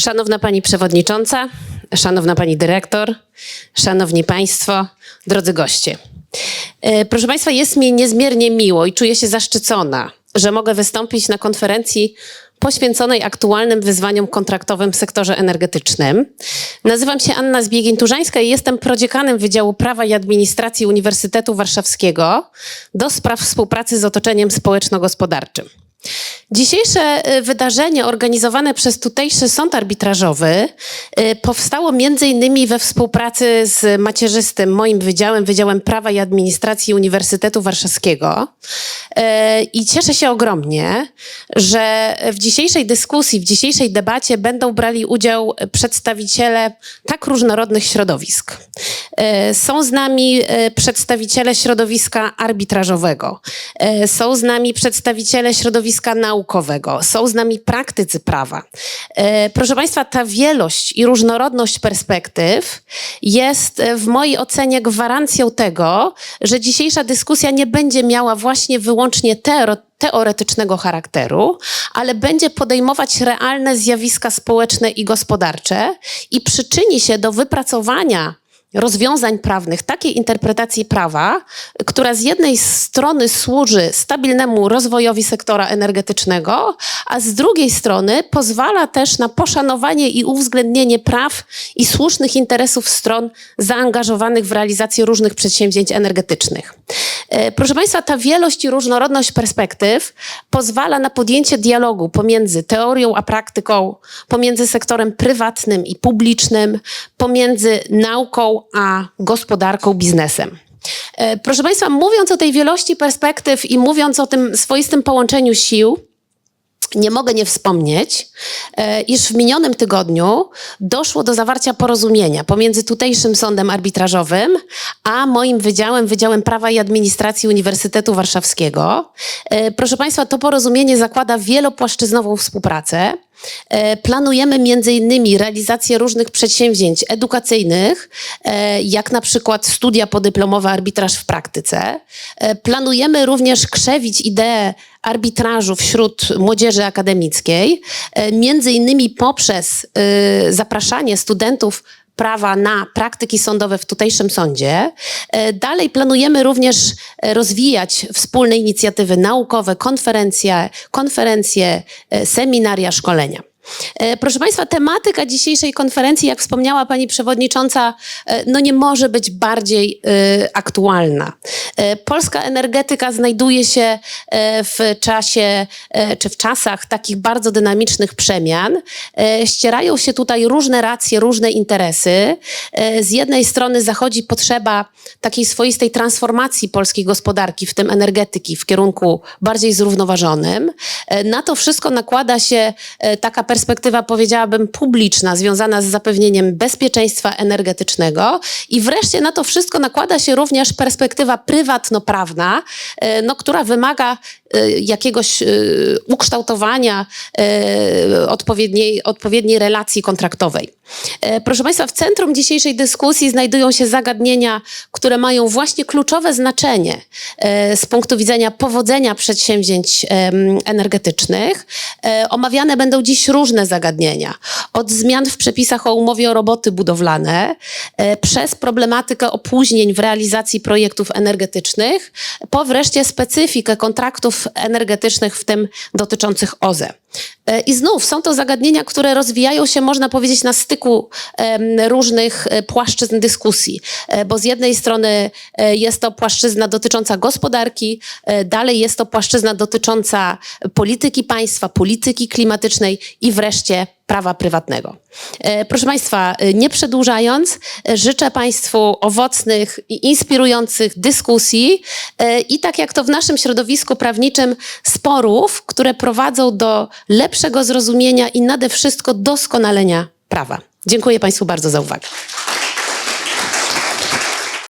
Szanowna Pani Przewodnicząca, Szanowna Pani Dyrektor, Szanowni Państwo, drodzy goście. E, Proszę Państwa, jest mi niezmiernie miło i czuję się zaszczycona, że mogę wystąpić na konferencji poświęconej aktualnym wyzwaniom kontraktowym w sektorze energetycznym. Nazywam się Anna Zbiegień-Turzańska i jestem prodziekanem Wydziału Prawa i Administracji Uniwersytetu Warszawskiego do spraw współpracy z otoczeniem społeczno-gospodarczym. Dzisiejsze y, wydarzenie organizowane przez tutejszy sąd arbitrażowy y, powstało między innymi we współpracy z macierzystym moim wydziałem, Wydziałem Prawa i Administracji Uniwersytetu Warszawskiego. Y, I cieszę się ogromnie, że w dzisiejszej dyskusji, w dzisiejszej debacie będą brali udział przedstawiciele tak różnorodnych środowisk. Y, Są z nami y, przedstawiciele środowiska arbitrażowego, y, są z nami przedstawiciele środowiska naukowego, są z nami praktycy prawa. Proszę Państwa, ta wielość i różnorodność perspektyw jest w mojej ocenie gwarancją tego, że dzisiejsza dyskusja nie będzie miała właśnie wyłącznie teoretycznego charakteru, ale będzie podejmować realne zjawiska społeczne i gospodarcze i przyczyni się do wypracowania rozwiązań prawnych, takiej interpretacji prawa, która z jednej strony służy stabilnemu rozwojowi sektora energetycznego, a z drugiej strony pozwala też na poszanowanie i uwzględnienie praw i słusznych interesów stron zaangażowanych w realizację różnych przedsięwzięć energetycznych. E, Proszę Państwa, ta wielość i różnorodność perspektyw pozwala na podjęcie dialogu pomiędzy teorią a praktyką, pomiędzy sektorem prywatnym i publicznym, pomiędzy nauką a gospodarką, biznesem. E, Proszę Państwa, mówiąc o tej wielości perspektyw i mówiąc o tym swoistym połączeniu sił, nie mogę nie wspomnieć, e, iż w minionym tygodniu doszło do zawarcia porozumienia pomiędzy tutejszym sądem arbitrażowym a moim wydziałem, Wydziałem Prawa i Administracji Uniwersytetu Warszawskiego. E, Proszę Państwa, to porozumienie zakłada wielopłaszczyznową współpracę. E, Planujemy między innymi realizację różnych przedsięwzięć edukacyjnych, e, jak na przykład studia podyplomowe arbitraż w praktyce. E, Planujemy również krzewić ideę arbitrażu wśród młodzieży akademickiej, między innymi poprzez e, zapraszanie studentów prawa na praktyki sądowe w tutejszym sądzie. E, Dalej planujemy również e, rozwijać wspólne inicjatywy naukowe, konferencje, konferencje, e, seminaria, szkolenia. E, Proszę Państwa, tematyka dzisiejszej konferencji, jak wspomniała Pani Przewodnicząca, e, no nie może być bardziej e, aktualna. Polska energetyka znajduje się w czasie, czy w czasach takich bardzo dynamicznych przemian. Ścierają się tutaj różne racje, różne interesy. Z jednej strony zachodzi potrzeba takiej swoistej transformacji polskiej gospodarki, w tym energetyki, w kierunku bardziej zrównoważonym. Na to wszystko nakłada się taka perspektywa, powiedziałabym, publiczna, związana z zapewnieniem bezpieczeństwa energetycznego. I wreszcie na to wszystko nakłada się również perspektywa prywatnoprawna, e, no, która wymaga jakiegoś e, ukształtowania e, odpowiedniej, odpowiedniej relacji kontraktowej. E, Proszę Państwa, w centrum dzisiejszej dyskusji znajdują się zagadnienia, które mają właśnie kluczowe znaczenie e, z punktu widzenia powodzenia przedsięwzięć energetycznych. E, Omawiane będą dziś różne zagadnienia. Od zmian w przepisach o umowie o roboty budowlane, e, przez problematykę opóźnień w realizacji projektów energetycznych, po wreszcie specyfikę kontraktów energetycznych, w tym dotyczących OZE. E, I znów są to zagadnienia, które rozwijają się, można powiedzieć, na styku różnych e, płaszczyzn dyskusji, bo z jednej strony jest to płaszczyzna dotycząca gospodarki, dalej jest to płaszczyzna dotycząca polityki państwa, polityki klimatycznej i wreszcie prawa prywatnego. E, Proszę Państwa, e, nie przedłużając, e, życzę Państwu owocnych i inspirujących dyskusji i tak jak to w naszym środowisku prawniczym, sporów, które prowadzą do lepszego zrozumienia i nade wszystko doskonalenia prawa. Dziękuję Państwu bardzo za uwagę.